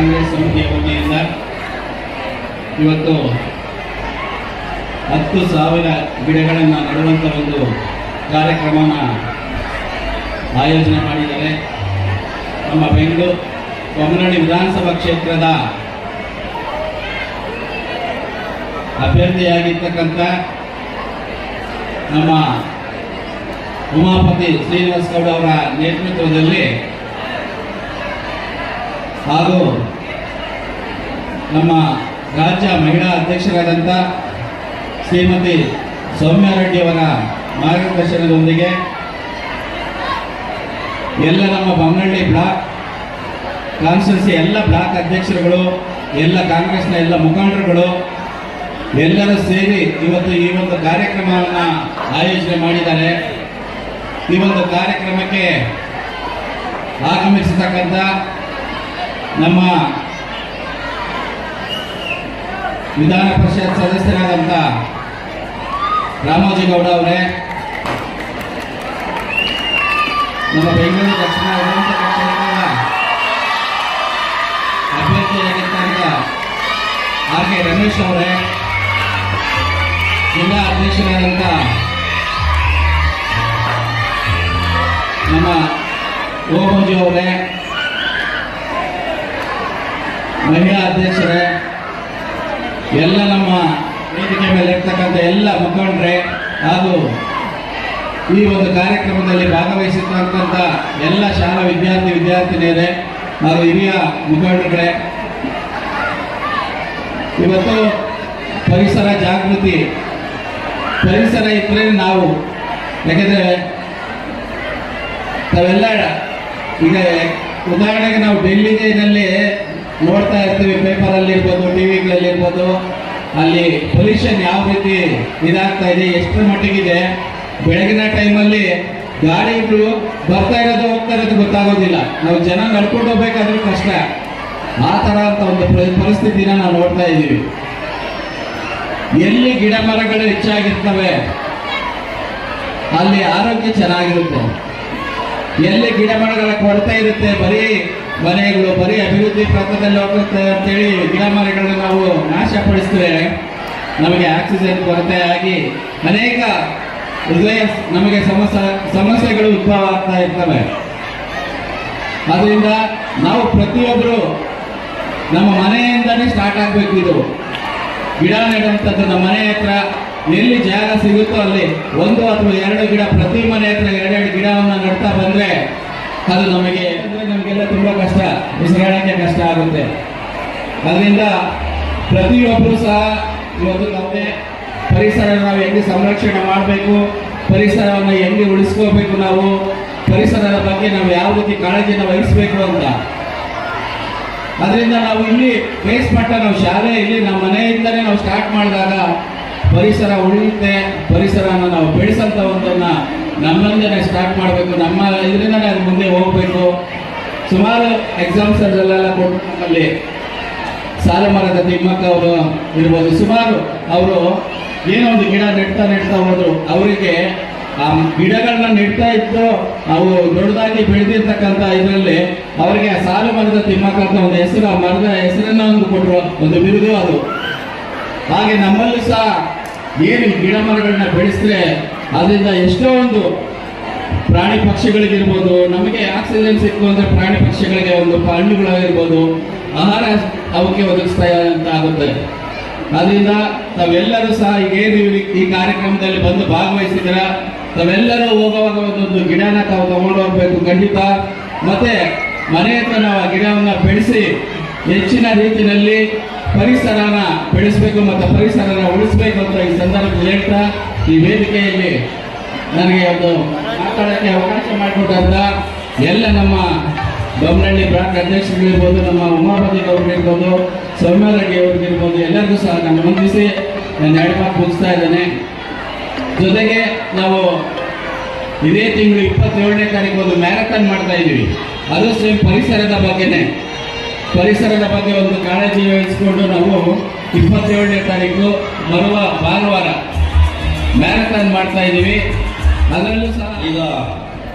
ಕಾಂಗ್ರೆಸ್ ಸಮಿತಿಯ ಇವತ್ತು ಹತ್ತು ಸಾವಿರ ಗಿಡಗಳನ್ನು ನೆಡುವಂಥ ಒಂದು ಕಾರ್ಯಕ್ರಮನ ಆಯೋಜನೆ ಮಾಡಿದ್ದಾರೆ. ನಮ್ಮ ಬೆಂಗಳೂರು ಕೊಮ್ಮನಹಳ್ಳಿ ವಿಧಾನಸಭಾ ಕ್ಷೇತ್ರದ ಅಭ್ಯರ್ಥಿಯಾಗಿರ್ತಕ್ಕಂಥ ನಮ್ಮ ಉಮಾಪತಿ ಶ್ರೀನಿವಾಸ್ ಗೌಡ ಅವರ ನೇತೃತ್ವದಲ್ಲಿ ಹಾಗೂ ನಮ್ಮ ರಾಜ್ಯ ಮಹಿಳಾ ಅಧ್ಯಕ್ಷರಾದಂಥ ಶ್ರೀಮತಿ ಸೌಮ್ಯಾರೆಡ್ಡಿಯವರ ಮಾರ್ಗದರ್ಶನದೊಂದಿಗೆ ಎಲ್ಲ ನಮ್ಮ ಬೊಮ್ಮನಹಳ್ಳಿ ಬ್ಲಾಕ್ ಕಾನ್ಸ್ಟಿಟ್ಯೂನ್ಸಿ ಎಲ್ಲ ಬ್ಲಾಕ್ ಅಧ್ಯಕ್ಷರುಗಳು, ಎಲ್ಲ ಕಾಂಗ್ರೆಸ್ನ ಎಲ್ಲ ಮುಖಂಡರುಗಳು, ಎಲ್ಲರೂ ಸೇರಿ ಇವತ್ತು ಈ ಒಂದು ಕಾರ್ಯಕ್ರಮವನ್ನು ಆಯೋಜನೆ ಮಾಡಿದ್ದಾರೆ. ಈ ಒಂದು ಕಾರ್ಯಕ್ರಮಕ್ಕೆ ಆಗಮಿಸತಕ್ಕಂಥ ನಮ್ಮ ವಿಧಾನ ಪರಿಷತ್ ಸದಸ್ಯರಾದಂಥ ರಾಮೋಜಿ ಗೌಡ ಅವರೇ, ನಮ್ಮ ಬೆಂಗಳೂರು ದಕ್ಷಿಣ ಕ್ಷೇತ್ರದ ಅಭ್ಯರ್ಥಿಯಾಗಿರ್ತಕ್ಕಂಥ ಆರ್ ಕೆ ರಮೇಶ್ ಅವರೇ, ಜಿಲ್ಲಾ ಅಧ್ಯಕ್ಷರಾದಂಥ ನಮ್ಮ ಓಮೋಜಿ ಅವರೇ ಮಹಿಳಾ ಅಧ್ಯಕ್ಷರೇ, ಎಲ್ಲ ನಮ್ಮ ವೇದಿಕೆ ಮೇಲೆ ಇರ್ತಕ್ಕಂಥ ಎಲ್ಲ ಮುಖಂಡರೇ ಹಾಗೂ ಈ ಒಂದು ಕಾರ್ಯಕ್ರಮದಲ್ಲಿ ಭಾಗವಹಿಸಿರ್ತಕ್ಕಂಥ ಎಲ್ಲ ಶಾಲಾ ವಿದ್ಯಾರ್ಥಿ ವಿದ್ಯಾರ್ಥಿನಿಯರೇ ಹಾಗೂ ಹಿರಿಯ ಮುಖಂಡರುಗಳೇ, ಇವತ್ತು ಪರಿಸರ ಜಾಗೃತಿ, ಪರಿಸರ ಇದ್ರೆ ನಾವು ಯಾಕೆಂದರೆ ತಾವೆಲ್ಲ ಈಗ ಉದಾಹರಣೆಗೆ ನಾವು ಡೆಲ್ಲಿನಲ್ಲಿ ನೋಡ್ತಾ ಇರ್ತೀವಿ ಪೇಪರಲ್ಲಿ ಇರ್ಬೋದು ಟಿ ವಿಗಳಲ್ಲಿ ಇರ್ಬೋದು ಅಲ್ಲಿ ಪೊಲ್ಯೂಷನ್ ಯಾವ ರೀತಿ ಇದಾಗ್ತಾ ಇದೆ, ಎಷ್ಟರ ಮಟ್ಟಿಗಿದೆ. ಬೆಳಗಿನ ಟೈಮಲ್ಲಿ ಗಾಡಿಗಳು ಬರ್ತಾ ಇರೋದು, ಹೋಗ್ತಾ ಇರೋದು ಗೊತ್ತಾಗೋದಿಲ್ಲ. ನಾವು ಜನ ನಡ್ಕೊಂಡು ಹೋಗ್ಬೇಕಾದ್ರೂ ಕಷ್ಟ. ಆ ಥರ ಅಂತ ಒಂದು ಪರಿ- ಪರಿಸ್ಥಿತಿನ ನಾವು ನೋಡ್ತಾ ಇದ್ದೀವಿ. ಎಲ್ಲಿ ಗಿಡ ಮರಗಳು ಹೆಚ್ಚಾಗಿರ್ತವೆ, ಅಲ್ಲಿ ಆರೋಗ್ಯ ಚೆನ್ನಾಗಿರುತ್ತೆ. ಎಲ್ಲಿ ಗಿಡ ಮರಗಳ ಕೊರತೆ ಇರುತ್ತೆ, ಬರೀ ಮನೆಗಳು ಬರೀ ಅಭಿವೃದ್ಧಿ ಪಥದಲ್ಲಿ ಹೋಗುತ್ತೆ ಅಂತೇಳಿ ಗಿಡ ಮರಗಳನ್ನ ನಾವು ನಾಶಪಡಿಸಿದ್ರೆ ನಮಗೆ ಆಕ್ಸಿಜನ್ ಕೊರತೆ ಆಗಿ ಅನೇಕ ಹೃದಯ ನಮಗೆ ಸಮಸ್ಯೆ ಸಮಸ್ಯೆಗಳು ಉದ್ಭವ ಆಗ್ತಾ ಇರ್ತವೆ. ಅದರಿಂದ ನಾವು ಪ್ರತಿಯೊಬ್ಬರು ನಮ್ಮ ಮನೆಯಿಂದನೇ ಸ್ಟಾರ್ಟ್ ಆಗಬೇಕು ಇದು. ಗಿಡ ನೆಡುವಂಥದ್ದು ನಮ್ಮ ಮನೆ ಹತ್ರ, ಎಲ್ಲಿ ಜಾಗ ಸಿಗುತ್ತೋ ಅಲ್ಲಿ ಒಂದು ಅಥವಾ ಎರಡು ಗಿಡ, ಪ್ರತಿ ಮನೆ ಹತ್ರ ಎರಡೆರಡು ಗಿಡವನ್ನು ನೆಡ್ತಾ ಬಂದ್ರೆ ಅದು ನಮಗೆ ಅಂದರೆ ನಮಗೆಲ್ಲ ತುಂಬಾ ಕಷ್ಟ, ಉಸಿರಾಡಕ್ಕೆ ಕಷ್ಟ ಆಗುತ್ತೆ. ಅದರಿಂದ ಪ್ರತಿಯೊಬ್ಬರು ಸಹ ಇವತ್ತು ನಮಗೆ ಪರಿಸರ ನಾವು ಹೆಂಗೆ ಸಂರಕ್ಷಣೆ ಮಾಡಬೇಕು, ಪರಿಸರವನ್ನು ಹೆಂಗೆ ಉಳಿಸ್ಕೋಬೇಕು ನಾವು, ಪರಿಸರದ ಬಗ್ಗೆ ನಾವು ಯಾವ ರೀತಿ ಕಾಳಜಿಯನ್ನು ವಹಿಸಬೇಕು ಅಂತ. ಅದರಿಂದ ನಾವು ಇಲ್ಲಿ ಬೇಸ್ ಮಟ್ಟ ನಾವು ಶಾಲೆ ಇಲ್ಲಿ ನಮ್ಮ ಮನೆಯಿಂದಲೇ ನಾವು ಸ್ಟಾರ್ಟ್ ಮಾಡಿದಾಗ ಪರಿಸರ ಉಳಿಯುತ್ತೆ, ಪರಿಸರನ ನಾವು ಬೆಳೆಸಂಥವಂಥದ್ದನ್ನ ನಮ್ಮಿಂದನೇ ಸ್ಟಾರ್ಟ್ ಮಾಡಬೇಕು. ನಮ್ಮ ಇದರಿಂದನೇ ಅದು ಮುಂದೆ ಹೋಗಬೇಕು. ಸುಮಾರು ಎಕ್ಸಾಮ್ಸ್ ಅಲ್ಲೆಲ್ಲ ಕೊಟ್ಟು ನಮ್ಮಲ್ಲಿ ಸಾಲಮರದ ತಿಮ್ಮಕ್ಕ ಅವರು ಇರ್ಬೋದು. ಸುಮಾರು ಅವರು ಏನೋ ಒಂದು ಗಿಡ ನೆಡ್ತಾ ನೆಡ್ತಾ ಹೋದ್ರು. ಅವರಿಗೆ ಆ ಗಿಡಗಳನ್ನ ನೆಡ್ತಾ ಇದ್ದು ಅವು ದೊಡ್ಡದಾಗಿ ಬೆಳೆದಿರ್ತಕ್ಕಂಥ ಇದರಲ್ಲಿ ಅವರಿಗೆ ಸಾಲು ಮರದ ತಿಮ್ಮಕ್ಕ ಅಂತ ಒಂದು ಹೆಸರು, ಆ ಮರದ ಹೆಸರನ್ನ ಒಂದು ಕೊಟ್ಟರು ಒಂದು ಬಿರುದು ಅದು. ಹಾಗೆ ನಮ್ಮಲ್ಲೂ ಸಹ ಏನು ಗಿಡ ಮರಗಳನ್ನ ಬೆಳೆಸಿದ್ರೆ ಅದರಿಂದ ಎಷ್ಟೋ ಒಂದು ಪ್ರಾಣಿ ಪಕ್ಷಿಗಳಿಗಿರ್ಬೋದು, ನಮಗೆ ಆಕ್ಸಿಜನ್ ಸಿಕ್ಕು ಅಂದ್ರೆ ಪ್ರಾಣಿ ಪಕ್ಷಿಗಳಿಗೆ ಒಂದು ಹಣ್ಣುಗಳಾಗಿರ್ಬೋದು, ಆಹಾರ ಅವಕ್ಕೆ ಒದಗಿಸ್ತಾ ಅಂತ ಆಗುತ್ತೆ ಅದರಿಂದ ತಾವೆಲ್ಲರೂ ಸಹ ಈಗ ಏನು ಈ- ಈ ಕಾರ್ಯಕ್ರಮದಲ್ಲಿ ಬಂದು ಭಾಗವಹಿಸಿದ್ರ ತಾವೆಲ್ಲರೂ ಹೋಗುವಾಗ ಒಂದೊಂದು ಗಿಡನ ತಾವು ತಗೊಂಡು ಹೋಗ್ಬೇಕು, ಖಂಡಿತ. ಮತ್ತೆ ಮನೆ ಹತ್ರ ನಾವು ಆ ಗಿಡವನ್ನು ಬೆಳೆಸಿ, ಹೆಚ್ಚಿನ ರೀತಿಯಲ್ಲಿ ಪರಿಸರನ ಬೆಳೆಸಬೇಕು ಮತ್ತು ಪರಿಸರನ ಉಳಿಸಬೇಕು ಅಂತ ಈ ಸಂದರ್ಭದಲ್ಲಿ ಹೇಳ್ತಾ ಈ ವೇದಿಕೆಯಲ್ಲಿ ನನಗೆ ಒಂದು ಮಾತಾಡೋಕ್ಕೆ ಅವಕಾಶ ಮಾಡಿಕೊಟ್ಟಂತ ಎಲ್ಲ ನಮ್ಮ ಬೊಮ್ಮನಹಳ್ಳಿ ಬ್ರಾಂಡ್ ಅಧ್ಯಕ್ಷರಿಗಿರ್ಬೋದು ನಮ್ಮ ಉಮಾಪತಿ ಅವ್ರಿಗಿರ್ಬೋದು ಸೌಮ್ಯರೆಡ್ಡಿ ಅವ್ರಿಗಿರ್ಬೋದು ಎಲ್ಲರಿಗೂ ಸಹ ನಾನು ವಂದಿಸಿ ನಾನು ಎರಡು ಮುಗಿಸ್ತಾ ಇದ್ದೇನೆ. ಜೊತೆಗೆ ನಾವು ಇದೇ ತಿಂಗಳು ಇಪ್ಪತ್ತೇಳನೇ ತಾರೀಕು ಒಂದು ಮ್ಯಾರಥಾನ್ ಮಾಡ್ತಾ ಇದ್ದೀವಿ. ಅದು ಸೇಮ್ ಪರಿಸರದ ಬಗ್ಗೆನೇ. ಪರಿಸರದ ಬಗ್ಗೆ ಒಂದು ಕಾಳಜಿ ವಹಿಸಿಕೊಂಡು ನಾವು ಇಪ್ಪತ್ತೇಳನೇ ತಾರೀಕು ಬರುವ ಭಾನುವಾರ ಮ್ಯಾರಥಾನ್ ಮಾಡ್ತಾ ಇದ್ದೀವಿ. ಅದರಲ್ಲೂ ಸಹ ಈಗ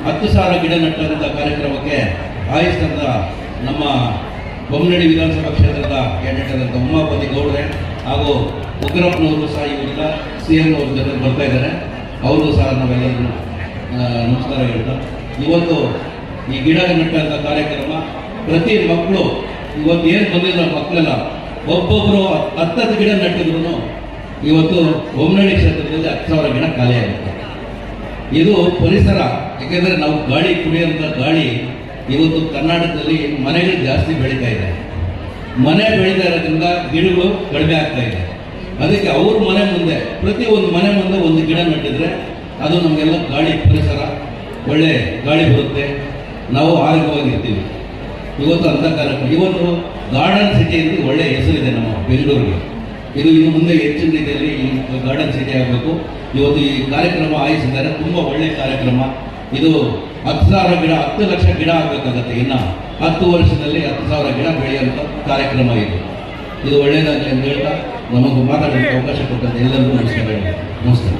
ಹತ್ತು ಸಾವಿರ ಗಿಡ ನೆಟ್ಟಂಥ ಕಾರ್ಯಕ್ರಮಕ್ಕೆ ಆಯೋಜಿಸಿದಂಥ ನಮ್ಮ ಬೊಮ್ಮನಹಳ್ಳಿ ವಿಧಾನಸಭಾ ಕ್ಷೇತ್ರದ ಕ್ಯಾಂಡಿಡೇಟ್ ಆದಂಥ ಉಮಾಪತಿ ಗೌಡ್ರೆ ಹಾಗೂ ಉಗ್ರಪ್ಪನವರು ಸಹ ಇವರೆಲ್ಲ ಸಿ ಎಂ ಅವ್ರ ಜೊತೆ ಬರ್ತಾ ಇದ್ದಾರೆ. ಅವರು ಸಹ ನಾವೆಲ್ಲರೂ ಆ, ನಮಸ್ಕಾರ ಹೇಳ್ತಾ ಇವತ್ತು ಈ ಗಿಡ ನೆಟ್ಟಂಥ ಕಾರ್ಯಕ್ರಮ ಪ್ರತಿ ಮಕ್ಕಳು ಇವತ್ತು ಏನು ಬಂದಿಲ್ಲ ಮಕ್ಕಳೆಲ್ಲ. ಒಬ್ಬೊಬ್ಬರು ಹತ್ತತ್ತು ಗಿಡ ನೆಟ್ಟಿದ್ರು ಇವತ್ತು ಬೊಮ್ಮನಹಳ್ಳಿ ಕ್ಷೇತ್ರದಲ್ಲಿ ಹತ್ತು ಸಾವಿರ ಗಿಡ ಖಾಲಿಯಾಗುತ್ತೆ ಇದು ಪರಿಸರ, ಯಾಕೆಂದರೆ ನಾವು ಗಾಳಿ ಕುಡಿಯುವಂಥ ಗಾಳಿ ಇವತ್ತು ಕರ್ನಾಟಕದಲ್ಲಿ ಮನೆಗಳು ಜಾಸ್ತಿ ಬೆಳೀತಾ ಇದೆ. ಮನೆ ಬೆಳೀತಾ ಇರೋದ್ರಿಂದ ಗಿಡಗಳು ಕಡಿಮೆ ಆಗ್ತಾ ಇದೆ. ಅದಕ್ಕೆ ಅವ್ರ ಮನೆ ಮುಂದೆ, ಪ್ರತಿ ಒಂದು ಮನೆ ಮುಂದೆ ಒಂದು ಗಿಡ ನೆಟ್ಟಿದ್ರೆ ಅದು ನಮಗೆಲ್ಲ ಗಾಳಿ, ಪರಿಸರ ಒಳ್ಳೆ ಗಾಳಿ ಬರುತ್ತೆ. ನಾವು ಆರೋಗ್ಯವಾಗಿರ್ತೀವಿ. ಇವತ್ತು ಅಂತ ಕಾರ್ಯಕ್ರಮ ಇವತ್ತು ಗಾರ್ಡನ್ ಸಿಟಿ ಅಂತ ಒಳ್ಳೆ ಹೆಸರಿದೆ ನಮ್ಮ ಬೆಂಗಳೂರಿಗೆ. ಇದು ಇನ್ನು ಮುಂದೆ ಹೆಚ್ಚಿನ ರೀತಿಯಲ್ಲಿ ಈ ಗಾರ್ಡನ್ ಸಿಟಿ ಆಗಬೇಕು. ಇವತ್ತು ಈ ಕಾರ್ಯಕ್ರಮ ಆಯಿಸಿದ್ದಾರೆ ತುಂಬ ಒಳ್ಳೆಯ ಕಾರ್ಯಕ್ರಮ. ಇದು ಹತ್ತು ಸಾವಿರ ಗಿಡ, ಹತ್ತು ಲಕ್ಷ ಗಿಡ ಆಗಬೇಕಾಗತ್ತೆ ಇನ್ನು. ಹತ್ತು ವರ್ಷದಲ್ಲಿ ಹತ್ತು ಸಾವಿರ ಗಿಡ ಬೆಳೆಯುವಂಥ ಕಾರ್ಯಕ್ರಮ ಇದು. ಇದು ಒಳ್ಳೆಯದಾಗಲಿ ಅಂತ ಹೇಳ್ತಾ ನಮಗೂ ಮಾತಾಡೋಕ್ಕೆ ಅವಕಾಶ ಕೊಟ್ಟಂತೆ ಎಲ್ಲರಿಗೂ ನಮಸ್ಕಾರ ನಮಸ್ಕಾರ.